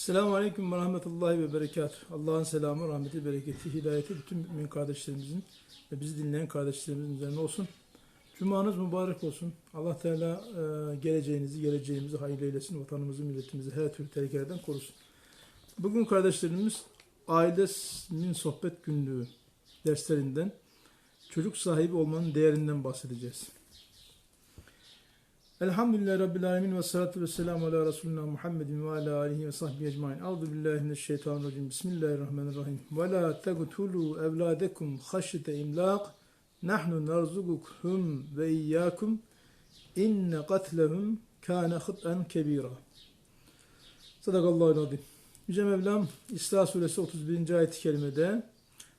Selamun Aleyküm ve Rahmetullahi ve Berekat. Allah'ın selamı, rahmeti, bereketi, hidayeti bütün mümin kardeşlerimizin ve bizi dinleyen kardeşlerimizin üzerine olsun. Cumanız mübarek olsun. Allah Teala e, geleceğinizi, geleceğimizi hayırlı eylesin. Vatanımızı, milletimizi her türlü tehlikelerden korusun. Bugün kardeşlerimiz ailesinin sohbet günlüğü derslerinden çocuk sahibi olmanın değerinden bahsedeceğiz. Elhamdülillahi Rabbil Alemin ve salatu ve selamu ala Resulina Muhammedin ve ala alihi ve sahbihi ecmain. Euzu billahi mineşşeytanirracim. Bismillahirrahmanirrahim. Ve la tegtulu evladekum haşyete imlak. Nahnu narzukukum ve iyyakum. İnne katlehum kâne hıt'en kebira. Sadakallahu azim. Yüce Mevlam İsra suresi 31. ayet-i kerimede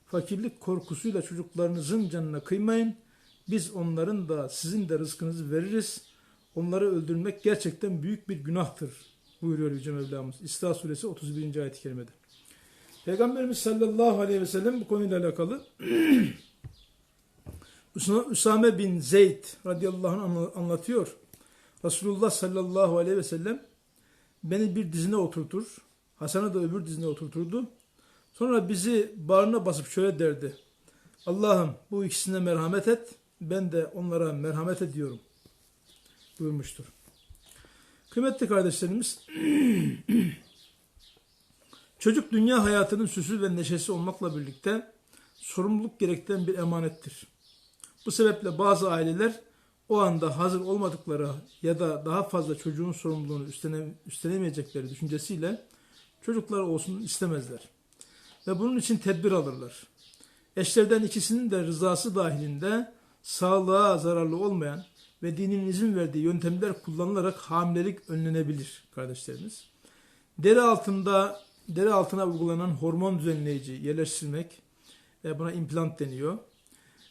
fakirlik korkusuyla çocuklarınızın canına kıymayın. Biz onların da sizin de rızkınızı veririz. Onları öldürmek gerçekten büyük bir günahtır buyuruyor Yüce Mevlamız. İsra suresi 31. ayet-i kerimede. Peygamberimiz sallallahu aleyhi ve sellem bu konuyla alakalı Üsame bin Zeyd radıyallahu anh anlatıyor. Resulullah sallallahu aleyhi ve sellem beni bir dizine oturtur. Hasan'ı da öbür dizine oturturdu. Sonra bizi bağrına basıp şöyle derdi. Allah'ım bu ikisine merhamet et. Ben de onlara merhamet ediyorum. Buyurmuştur. Kıymetli kardeşlerimiz, çocuk dünya hayatının süsü ve neşesi olmakla birlikte sorumluluk gerektiren bir emanettir. Bu sebeple bazı aileler o anda hazır olmadıkları ya da daha fazla çocuğun sorumluluğunu üstlene, üstlenemeyecekleri düşüncesiyle çocuklar olsun istemezler. Ve bunun için tedbir alırlar. Eşlerden ikisinin de rızası dahilinde sağlığa zararlı olmayan ve dinin izin verdiği yöntemler kullanılarak hamilelik önlenebilir kardeşlerimiz. Deri altında deri altına uygulanan hormon düzenleyici yerleştirmek e, buna implant deniyor.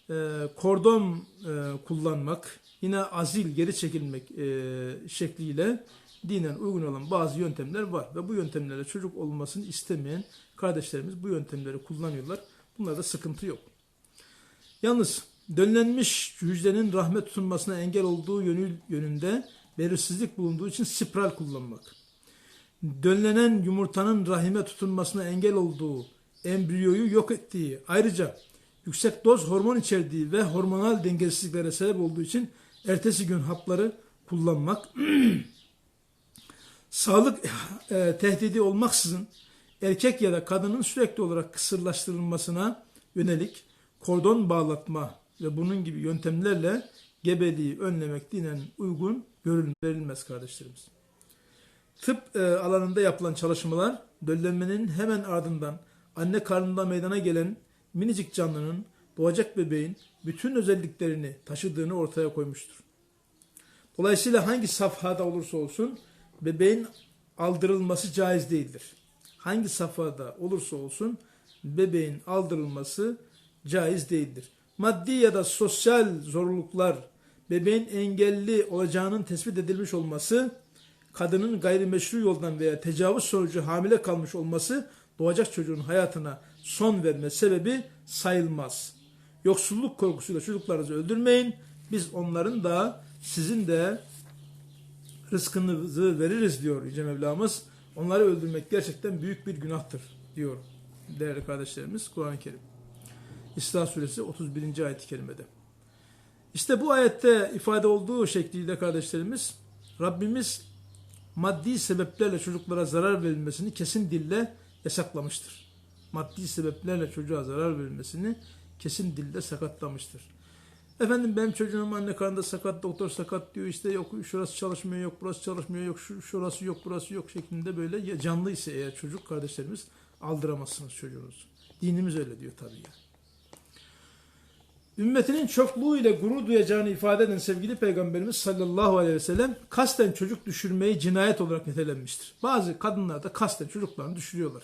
E, kordon e, kullanmak, yine azil geri çekilmek e, şekliyle dinen uygun olan bazı yöntemler var ve bu yöntemlerle çocuk olmasını istemeyen kardeşlerimiz bu yöntemleri kullanıyorlar. Bunlarda sıkıntı yok. Yalnız dönlenmiş hücrenin rahmet tutunmasına engel olduğu yönü, yönünde belirsizlik bulunduğu için spiral kullanmak. Dönlenen yumurtanın rahime tutunmasına engel olduğu, embriyoyu yok ettiği, ayrıca yüksek doz hormon içerdiği ve hormonal dengesizliklere sebep olduğu için ertesi gün hapları kullanmak, sağlık e, tehdidi olmaksızın erkek ya da kadının sürekli olarak kısırlaştırılmasına yönelik kordon bağlatma ve bunun gibi yöntemlerle gebeliği önlemek dinen uygun görülmez kardeşlerimiz. Tıp e, alanında yapılan çalışmalar döllenmenin hemen ardından anne karnında meydana gelen minicik canlının doğacak bebeğin bütün özelliklerini taşıdığını ortaya koymuştur. Dolayısıyla hangi safhada olursa olsun bebeğin aldırılması caiz değildir. Hangi safhada olursa olsun bebeğin aldırılması caiz değildir. Maddi ya da sosyal zorluklar bebeğin engelli olacağının tespit edilmiş olması, kadının gayrimeşru yoldan veya tecavüz sonucu hamile kalmış olması doğacak çocuğun hayatına son verme sebebi sayılmaz. Yoksulluk korkusuyla çocuklarınızı öldürmeyin. Biz onların da sizin de rızkınızı veririz diyor Yüce Mevlamız. Onları öldürmek gerçekten büyük bir günahtır diyor değerli kardeşlerimiz Kur'an-ı Kerim. İsra suresi 31. ayet-i kerimede. İşte bu ayette ifade olduğu şekliyle kardeşlerimiz Rabbimiz maddi sebeplerle çocuklara zarar verilmesini kesin dille yasaklamıştır. Maddi sebeplerle çocuğa zarar verilmesini kesin dilde sakatlamıştır. Efendim benim çocuğum anne karnında sakat, doktor sakat diyor işte yok şurası çalışmıyor, yok burası çalışmıyor, yok şu, şurası yok, burası yok şeklinde böyle canlı ise eğer çocuk kardeşlerimiz aldıramazsınız çocuğunuzu. Dinimiz öyle diyor tabii yani. Ümmetinin çokluğu ile gurur duyacağını ifade eden sevgili Peygamberimiz sallallahu aleyhi ve sellem kasten çocuk düşürmeyi cinayet olarak nitelenmiştir. Bazı kadınlar da kasten çocuklarını düşürüyorlar.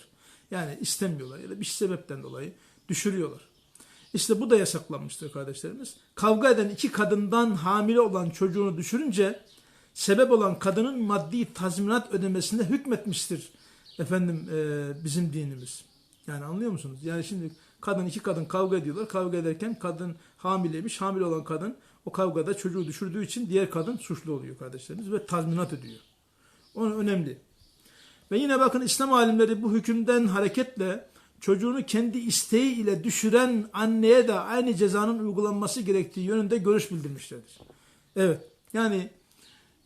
Yani istemiyorlar ya da bir sebepten dolayı düşürüyorlar. İşte bu da yasaklanmıştır kardeşlerimiz. Kavga eden iki kadından hamile olan çocuğunu düşürünce sebep olan kadının maddi tazminat ödemesine hükmetmiştir efendim e, bizim dinimiz. Yani anlıyor musunuz? Yani şimdi kadın iki kadın kavga ediyorlar. Kavga ederken kadın hamileymiş. Hamile olan kadın o kavgada çocuğu düşürdüğü için diğer kadın suçlu oluyor kardeşlerimiz ve tazminat ödüyor. Onun önemli. Ve yine bakın İslam alimleri bu hükümden hareketle çocuğunu kendi isteği ile düşüren anneye de aynı cezanın uygulanması gerektiği yönünde görüş bildirmişlerdir. Evet yani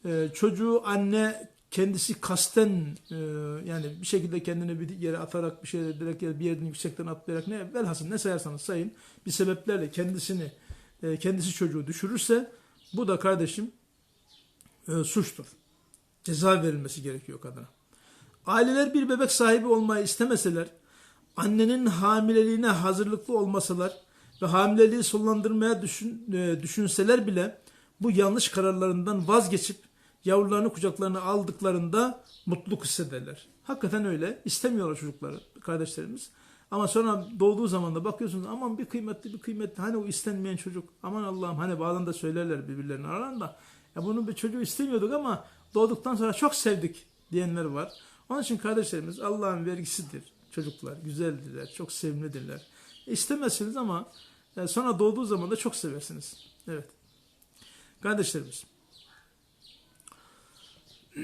e, çocuğu anne kendisi kasten e, yani bir şekilde kendini bir yere atarak bir şey ederek bir yerden yüksekten atlayarak ne velhasıl ne sayarsanız sayın bir sebeplerle kendisini e, kendisi çocuğu düşürürse bu da kardeşim e, suçtur. Ceza verilmesi gerekiyor kadına. Aileler bir bebek sahibi olmayı istemeseler, annenin hamileliğine hazırlıklı olmasalar ve hamileliği sonlandırmaya düşün, e, düşünseler bile bu yanlış kararlarından vazgeçip yavrularını kucaklarına aldıklarında mutluluk hissederler. Hakikaten öyle. İstemiyorlar çocukları, kardeşlerimiz. Ama sonra doğduğu zaman da bakıyorsunuz aman bir kıymetli bir kıymetli hani o istenmeyen çocuk aman Allah'ım hani bazen de söylerler birbirlerine aralarında ya bunun bir çocuğu istemiyorduk ama doğduktan sonra çok sevdik diyenler var. Onun için kardeşlerimiz Allah'ın vergisidir. Çocuklar güzeldirler, çok sevimlidirler. İstemezsiniz ama e, sonra doğduğu zaman da çok seversiniz. Evet. Kardeşlerimiz.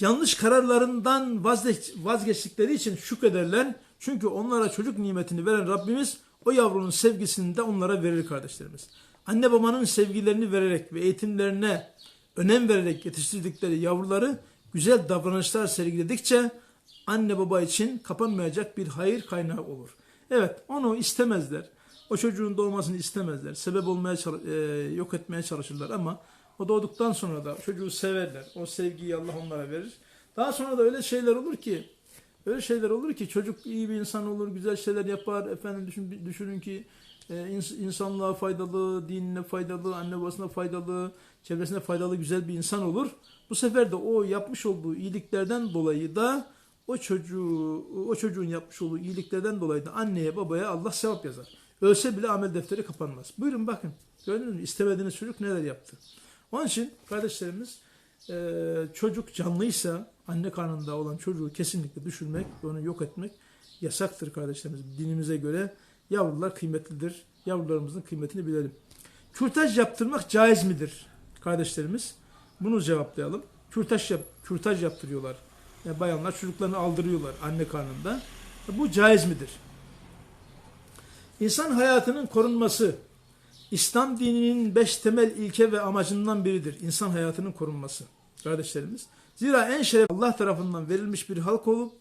Yanlış kararlarından vazgeç, vazgeçtikleri için şükrederler. Çünkü onlara çocuk nimetini veren Rabbimiz o yavrunun sevgisini de onlara verir kardeşlerimiz. Anne babanın sevgilerini vererek ve eğitimlerine önem vererek yetiştirdikleri yavruları güzel davranışlar sergiledikçe anne baba için kapanmayacak bir hayır kaynağı olur. Evet onu istemezler. O çocuğun doğmasını istemezler. Sebep olmaya e, yok etmeye çalışırlar ama o doğduktan sonra da çocuğu severler. O sevgiyi Allah onlara verir. Daha sonra da öyle şeyler olur ki öyle şeyler olur ki çocuk iyi bir insan olur, güzel şeyler yapar. Efendim düşün, düşünün ki e, insanlığa faydalı, dinine faydalı, anne babasına faydalı, çevresine faydalı güzel bir insan olur. Bu sefer de o yapmış olduğu iyiliklerden dolayı da o çocuğu o çocuğun yapmış olduğu iyiliklerden dolayı da anneye babaya Allah sevap yazar. Ölse bile amel defteri kapanmaz. Buyurun bakın. Gördünüz mü? İstemediğiniz çocuk neler yaptı. Onun için kardeşlerimiz e, çocuk canlıysa anne karnında olan çocuğu kesinlikle düşürmek ve onu yok etmek yasaktır kardeşlerimiz. Dinimize göre yavrular kıymetlidir. Yavrularımızın kıymetini bilelim. Kürtaj yaptırmak caiz midir kardeşlerimiz? Bunu cevaplayalım. Kürtaj, yap, kürtaj yaptırıyorlar. Yani bayanlar çocuklarını aldırıyorlar anne karnında. Bu caiz midir? İnsan hayatının korunması İslam dininin beş temel ilke ve amacından biridir. İnsan hayatının korunması. Kardeşlerimiz. Zira en şeref Allah tarafından verilmiş bir halk olup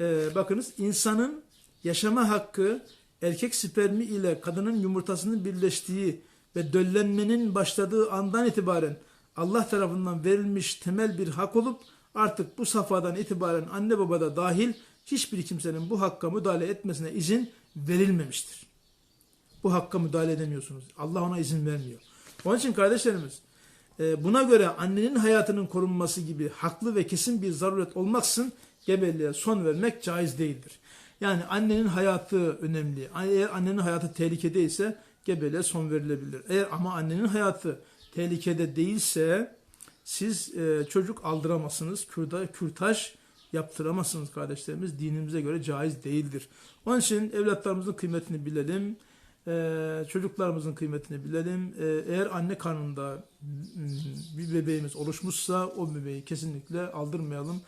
e, bakınız insanın yaşama hakkı erkek spermi ile kadının yumurtasının birleştiği ve döllenmenin başladığı andan itibaren Allah tarafından verilmiş temel bir hak olup artık bu safhadan itibaren anne babada dahil hiçbir kimsenin bu hakka müdahale etmesine izin verilmemiştir. Bu hakka müdahale edemiyorsunuz. Allah ona izin vermiyor. Onun için kardeşlerimiz e, buna göre annenin hayatının korunması gibi haklı ve kesin bir zaruret olmaksın gebeliğe son vermek caiz değildir. Yani annenin hayatı önemli. Eğer annenin hayatı tehlikedeyse gebeliğe son verilebilir. Eğer ama annenin hayatı tehlikede değilse siz e, çocuk aldıramazsınız. Kürda, kürtaj yaptıramazsınız kardeşlerimiz. Dinimize göre caiz değildir. Onun için evlatlarımızın kıymetini bilelim. E, çocuklarımızın kıymetini bilelim. E, eğer anne karnında bir bebeğimiz oluşmuşsa o bebeği kesinlikle aldırmayalım.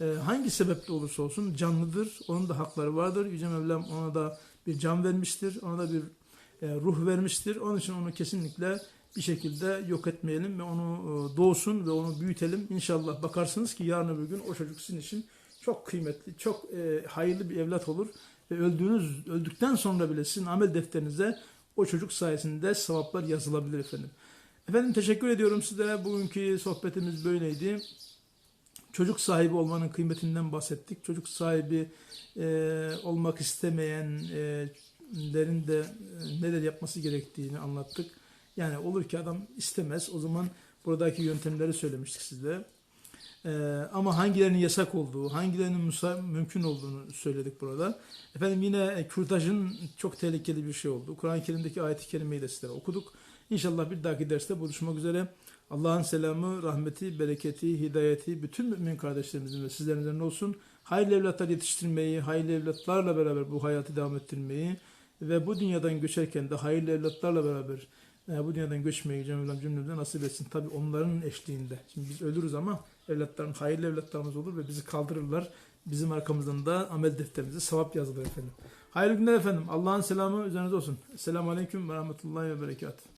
E, hangi sebeple olursa olsun canlıdır. Onun da hakları vardır. Yüce Mevlam ona da bir can vermiştir. Ona da bir e, ruh vermiştir. Onun için onu kesinlikle bir şekilde yok etmeyelim ve onu e, doğsun ve onu büyütelim. İnşallah bakarsınız ki yarın öbür gün o çocuk sizin için çok kıymetli, çok e, hayırlı bir evlat olur öldüğünüz öldükten sonra bile sizin amel defterinize o çocuk sayesinde sevaplar yazılabilir efendim. Efendim teşekkür ediyorum size. Bugünkü sohbetimiz böyleydi. Çocuk sahibi olmanın kıymetinden bahsettik. Çocuk sahibi e, olmak istemeyenlerin de e, neler yapması gerektiğini anlattık. Yani olur ki adam istemez. O zaman buradaki yöntemleri söylemiştik size. Ee, ama hangilerinin yasak olduğu, hangilerinin mümkün olduğunu söyledik burada. Efendim yine kürtajın çok tehlikeli bir şey oldu. Kur'an-ı Kerim'deki ayet-i kerimeyi de sizlere okuduk. İnşallah bir dahaki derste buluşmak üzere. Allah'ın selamı, rahmeti, bereketi, hidayeti bütün mümin kardeşlerimizin ve sizlerin olsun. Hayırlı evlatlar yetiştirmeyi, hayırlı evlatlarla beraber bu hayatı devam ettirmeyi ve bu dünyadan göçerken de hayırlı evlatlarla beraber e, bu dünyadan göçmeyi Cenab-ı cümlemize nasip etsin. Tabi onların eşliğinde. Şimdi biz ölürüz ama evlatların hayırlı evlatlarımız olur ve bizi kaldırırlar. Bizim arkamızdan da amel defterimize sevap yazılır efendim. Hayırlı günler efendim. Allah'ın selamı üzerinize olsun. Selamun Aleyküm ve Rahmetullahi ve Berekatuhu.